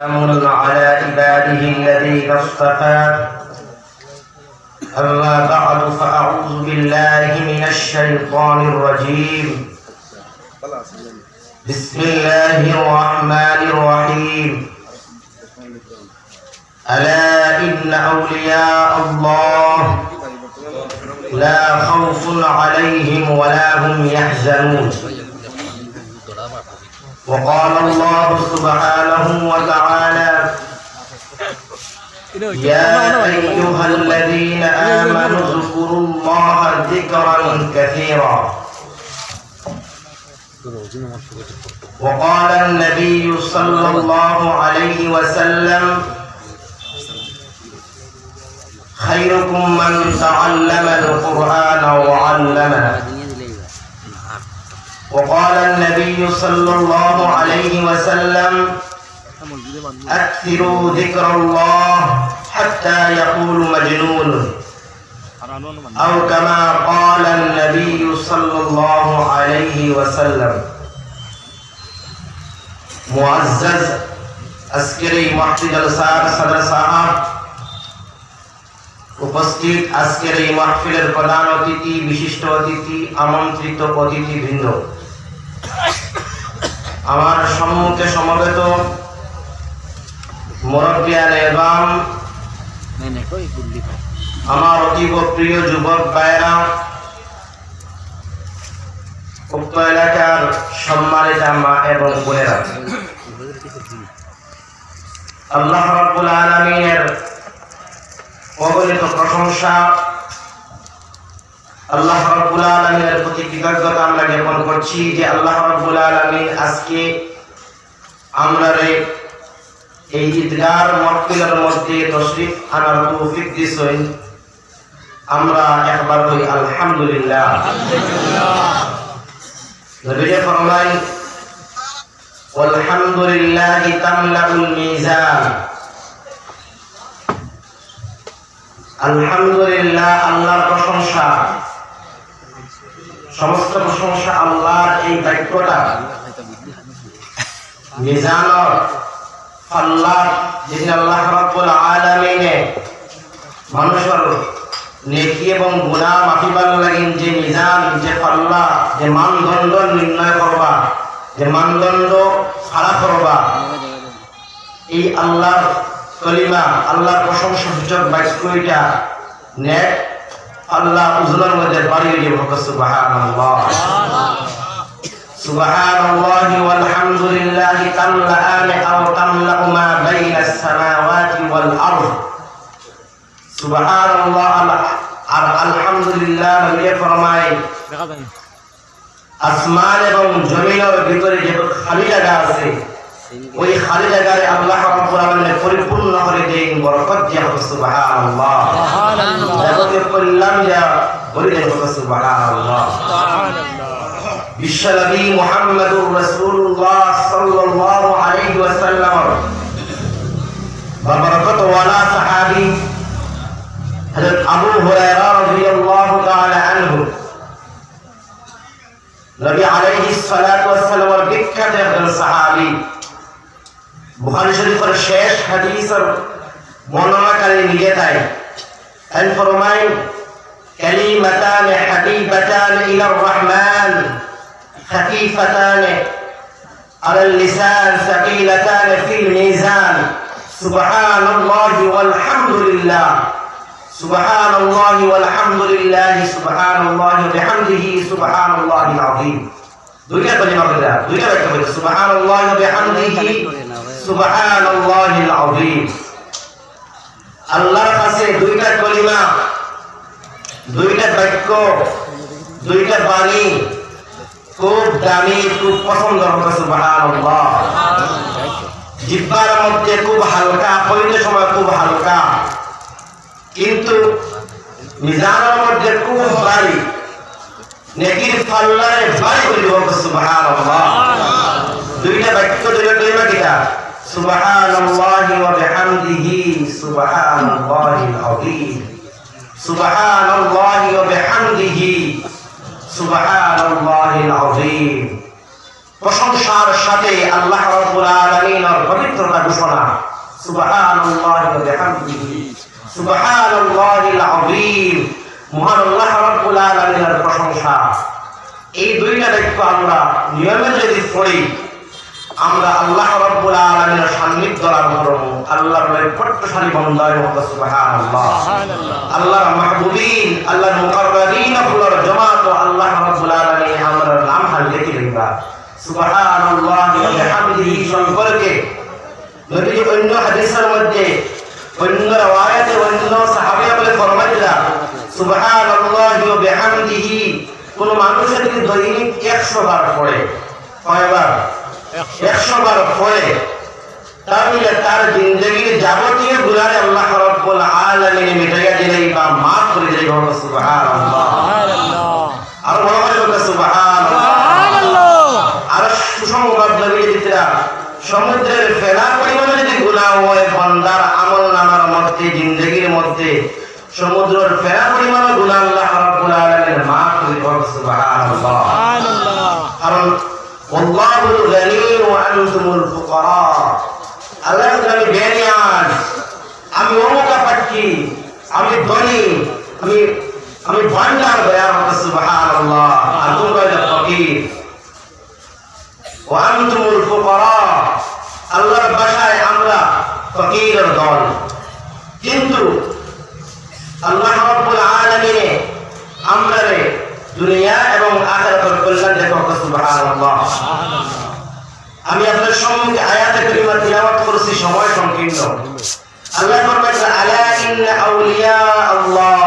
سلام على عباده الذين اصطفى. أما بعد فأعوذ بالله من الشيطان الرجيم. بسم الله الرحمن الرحيم. ألا إن أولياء الله لا خوف عليهم ولا هم يحزنون. وقال الله سبحانه وتعالى يا أيها الذين آمنوا اذكروا الله ذكرا كثيرا. وقال النبي صلى الله عليه وسلم خيركم من تعلم القرآن وعلمه. وقال النبي صلى الله عليه وسلم أكثروا ذكر الله حتى يقول مجنون. أو كما قال النبي صلى الله عليه وسلم معزز أسكري محفظ الصحاب صدر صاحب উপস্থিত আজকের এই মাহফিলের প্রধান অতিথি, বিশিষ্ট অতিথি, আমন্ত্রিত অতিথি বৃন্দ। আমার সম্মুখে সমবেত আমার অতীব প্রিয় যুবক ভাইরা উক্ত এলাকার সম্মানিত মা এবং বোনেরা। আল্লাহ আলামিনের প্রশংসা আল্লাহ প্রতি কৃতজ্ঞতা আমরা জ্ঞাপন করছি যে আল্লাহ আজকে আমরা এই ঈদগার মহফিলের মধ্যে তশরিফ আনার তৌফিক আমরা একবার বলি আলহামদুলিল্লাহ। আলহামদুলিল্লাহ মিজান। আলহামদুলিল্লাহ, আল্লাহর প্রশংসা। সমস্ত প্রশংসা আল্লাহর এই বাক্যটা মিজানর আল্লাহ যিনি আল্লাহ রাব্বুল আলামিনে মানুষের নেকি এবং গুনাহ মাফিবার লাগিন যে মিজান, যে পাল্লা যে মানদণ্ড নির্ণয় করবা, যে মানদণ্ড খাড়া করবা, এই আল্লাহর কলিমা, আল্লাহর প্রশংসা সূচক বাইশ কোটিটা নেক, আল্লাহ উজলার মধ্যে বাড়িয়ে দিয়ে ভক্ত সুবহানাল্লাহ। সুবহানাল্লাহি ওয়াল হামদুলিল্লাহি তাল্লা আলে আও তাল্লা মা বাইনাস সামাওয়াতি ওয়াল আরদ। সুবহানাল্লাহ আর আলহামদুলিল্লাহ নবী ফরমায়, আসমান এবং জমিনের ভিতরে যে খালি জায়গা ওই খালি জায়গায় আল্লাহ রাব্বুল আলামিন পরিপূর্ণ করে দেন বরকত দিয়া হোক সুবহানাল্লাহ জগতের কল্যাণ দিয়া ভরে দেন হোক সুবহানাল্লাহ বিশ্বনবী মুহাম্মদুর রাসূলুল্লাহ সাল্লাল্লাহু আলাইহি ওয়াসাল্লাম বরকত ওয়ালা সাহাবী হযরত আবু হুরায়রা রাদিয়াল্লাহু তাআলা আনহু নবী আলাইহিস সালাতু ওয়াস সালামের বিখ্যাত একজন সাহাবী বুখারী শরীফের শেষ হাদিসের বর্ণনাকারী নিজে তাই আন ফরমাই كلمتان حبيبتان إلى الرحمن خفيفتان على اللسان ثقيلتان في الميزان سبحان الله والحمد لله سبحان الله والحمد لله سبحان الله وبحمده سبحان الله العظيم দুইটা কলিমা করে দেয়া দুইটা ব্যাখ্যা করে সুবহানাল্লাহি ওয়া বিহামদিহি সুবহানাল্লাহিল আযীম আল্লাহর কাছে দুইটা কলিমা, দুইটা বাক্য, দুইটা বাণী খুব দামি, খুব পছন্দ হবে, সুবহানাল্লাহ। জিহ্বার মধ্যে খুব হালকা পড়িতে সময় খুব হালকা। কিন্তু মিজানের মধ্যে খুব ভারী, নেকির পাল্লারে ভারী করে দিব সুবহানাল্লাহ। দুইটা বাক্য, দুইটা কলিমা কিটা সুবহানাল্লাহি ওয়া বিহামদিহি সুবহানাল্লাহিল আযীম। সুবহানাল্লাহি ওয়া বিহামদিহি সুবহানাল্লাহিল আযীম। প্রশংসার সাথে আল্লাহ রাব্বুল আলামিনের পবিত্রতা ঘোষণা। সুবহানাল্লাহি ওয়া বিহামদিহি সুবহানাল্লাহিল আযীম। মহান আল্লাহ রাব্বুল আলামিনের প্রশংসা। এই দুইটা দায়িত্ব আমরা নিয়মে যদি পড়ি আমরা আল্লাহ রাব্বুল আলামিনের সান্নিধ্য লাভ করব। আল্লাহর নৈকট্যশালী বন্দায় মতো সুবহানাল্লাহ। আল্লাহর মাহবুবিন আল্লাহর মুকাররাবিন আল্লাহর জামাত ও আল্লাহ রাব্বুল আলামিন আমরা নাম হাল লিখে লিখবা সুবহানাল্লাহি ওয়া বিহামদিহি সম্পর্কে নবীজি অন্য হাদিসের মধ্যে অন্য রাওয়ায়াতে অন্য সাহাবীরা বলে ফরমাইলা সুবহানাল্লাহি ওয়া বিহামদিহি কোন মানুষের যদি দৈনিক 100 বার পড়ে কয়বার? 100 বার পড়ে তাহলে তার জিন্দগির যাবতীয় গুনাহে আল্লাহ রাব্বুল আলামিন মিটাইয়া দিলেই বা মাফ করে দিলেই হবে সুবহানাল্লাহ। আর বড় করে সুবহানাল্লাহ। আর সুসংবাদ নবী দিতরা সমুদ্রের ফেনা পরিমাণে যদি গুনাহ হয় বান্দার আমল নামার মধ্যে জিন্দগির মধ্যে সমুদ্রের ফেনা পরিমাণ গুনাহ আল্লাহ রাব্বুল আলামিন মাফ করে দিবে সুবহানাল্লাহ। কারণ আল্লাহুল গনি ওয়া আনতুমুল ফুকারা আল্লাহ আমি বেনিয়ান আমি আমি ধনী, আমি আমি ভান্ডার দয়ার মতো সুবহানাল্লাহ। আর তোমরা ফকির ওয়া আল্লাহর ভাষায় আমরা ফকিরের দল। কিন্তু আল্লাহ রাব্বুল আলামিনে আমরা দুনিয়া এবং আখিরাতের কল্যাণ দেখো সুবহানাল্লাহ। আমি আপনাদের সম্মুখে আয়াতে করিমা তিলাওয়াত করেছি, সময় সংকীর্ণ। আল্লাহ ফরমাইছেন আলা ইন্না আউলিয়া আল্লাহ।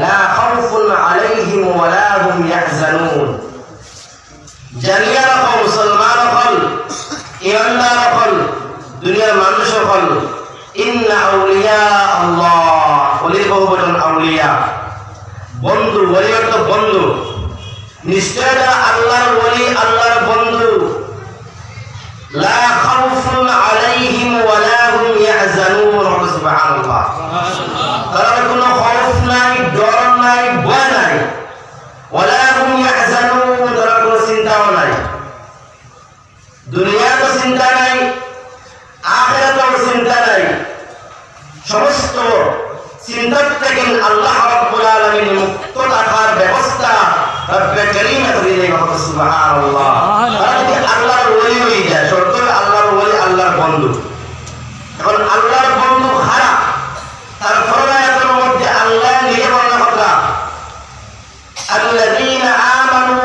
লা খাউফুন আলাইহিম ওয়া লা হুম ইয়াহজানুন। জানিয়া রাখো মুসলমান হল ইমানদার হল দুনিয়ার মানুষ হল ইন্না আউলিয়া আল্লাহ। ওলির বহু বচন আউলিয়া। বন্ধু ওলি অর্থ বন্ধু। নিশ্চয় যারা আল্লাহর ওলি আল্লাহর বন্ধু। লা খাউফুন আলাইহিম ওয়া লা হুম ইয়াহজানুন সুবহানাল্লাহ। তারা কোনো খৌফ নাই, ডর নাই, ভয় নাই। ওয়ালা হুম ইয়াহজানুন তারা কোনো চিন্তাও নাই। দুনিয়ারও চিন্তা নাই, আখিরাতেও চিন্তা নাই। সমস্ত চিন্তা থেকে আল্লাহ রাব্বুল আলামিন মুক্ত রাখার ব্যবস্থা রব্বে করিম করে দেয় সুবহানাল্লাহ। যদি আল্লাহর ওলি হয়ে যায় শর্ত আল্লাহর ওলি আল্লাহর বন্ধু। এখন আল্লাহর বন্ধু খারাপ তার ফরমায়াতের মধ্যে আল্লাহ নিজে বর্ণনা করলাম আল্লাযীনা আমানু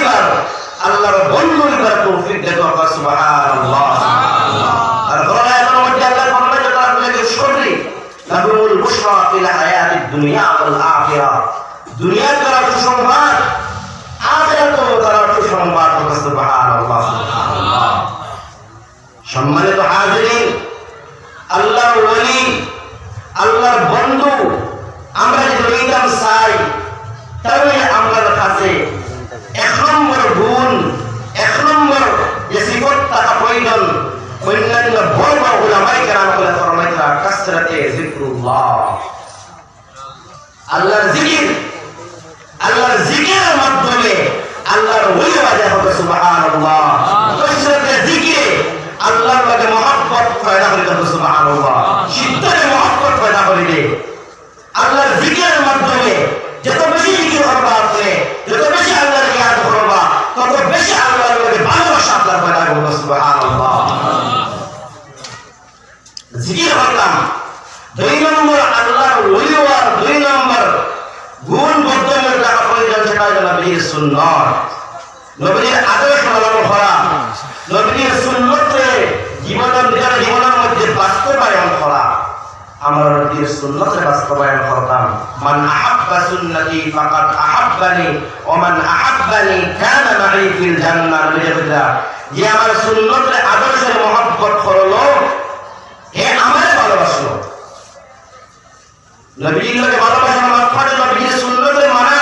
হইবার আল্লাহর বন্ধু হইবার তৌফিক সুবহানাল্লাহ। আর মধ্যে আল্লাহ ফরমায় যে তারা বলে সরি লাহুমুল বুশরা ফিল হায়াতিদ দুনিয়া ওয়াল আখিরাহ দুনিয়ার তারা সুসংবাদ আখিরাতেও তারা সুসংবাদ সুবহানাল্লাহ। সম্মানিত হাজিরিন আল্লাহর ওলি আল্লাহর বন্ধু আমরা যদি চাই তাহলে আমার কাছে এক নম্বর গুণ এক নম্বর যে সিফত থাকা প্রয়োজন অন্যান্য বড় বড় উলামাই কেরাম বলে ফরমাইতা কাসরাতে জিক্রুল্লাহ আল্লাহর জিকির আল্লাহর জিকিরের মাধ্যমে আল্লাহর বাজে হবে সুবহানাল্লাহ। কাসরাতে জিকিরে আল্লাহর লগে মহব্বত পয়দা করে দেব সুবহানাল্লাহ। সিদ্ধরে মহব্বত পয়দা করে দে আল্লাহর জিকিরের মাধ্যমে যত বেশি জিকির করবা আপনি যত বেশি আল্লাহর ইয়াদ করবা তত বেশি আল্লাহর লগে ভালোবাসা আপনার পয়দা করবে সুবহানাল্লাহ। জিকির করলাম দুই নম্বর আল্লাহর ওলি হওয়ার দুই নম্বর গুণ বর্ধনের টাকা প্রয়োজন সেটা হলো নবীর সুন্নত। নবীর আদর্শ পালন করা। নবীর সুন্নতে জীবনের নিজের জীবনের মধ্যে বাস্তব বাস্তবায়ন করা। আমার নবীর সুন্নতে বাস্তবায়ন করতাম। মান আহাব্বা সুন্নতি ফাকাদ আহাব্বানি ওয়া মান আহাব্বানি কানা মাই ফিল জান্নাহ। বিজা যে আমার সুন্নতের আদর্শের মহব্বত করল, হে আমারে ভালোবাসলো। নবীর লোকে ভালোবাসা মাত্র নবীর সুন্নতের মানা।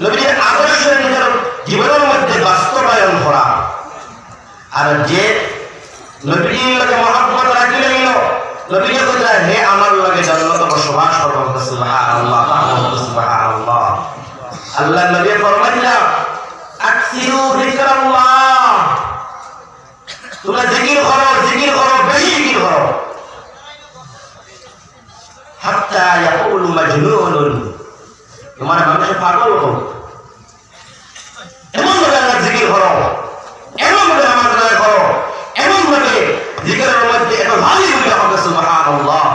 নবীর আদর্শ নিজের জীবনের মধ্যে বাস্তবায়ন করা। আর যে নবীর লোকে মহব্বত রাখি লাগিল নবীর কথা হে আমার লগে জান্নাত বসবাস করব আল্লাহ তোমরা জিকির করো জিকির করো বেশি জিকির করো হাত্তা মাজনুনুন তোমার মানুষে পাগল হোক এমন ভাবে আল্লাহ জিকির করো। এমন ভাবে নামাজ আদায় করো। এমন ভাবে জিকিরের মধ্যে এত ভারী হবে, সুবহানাল্লাহ।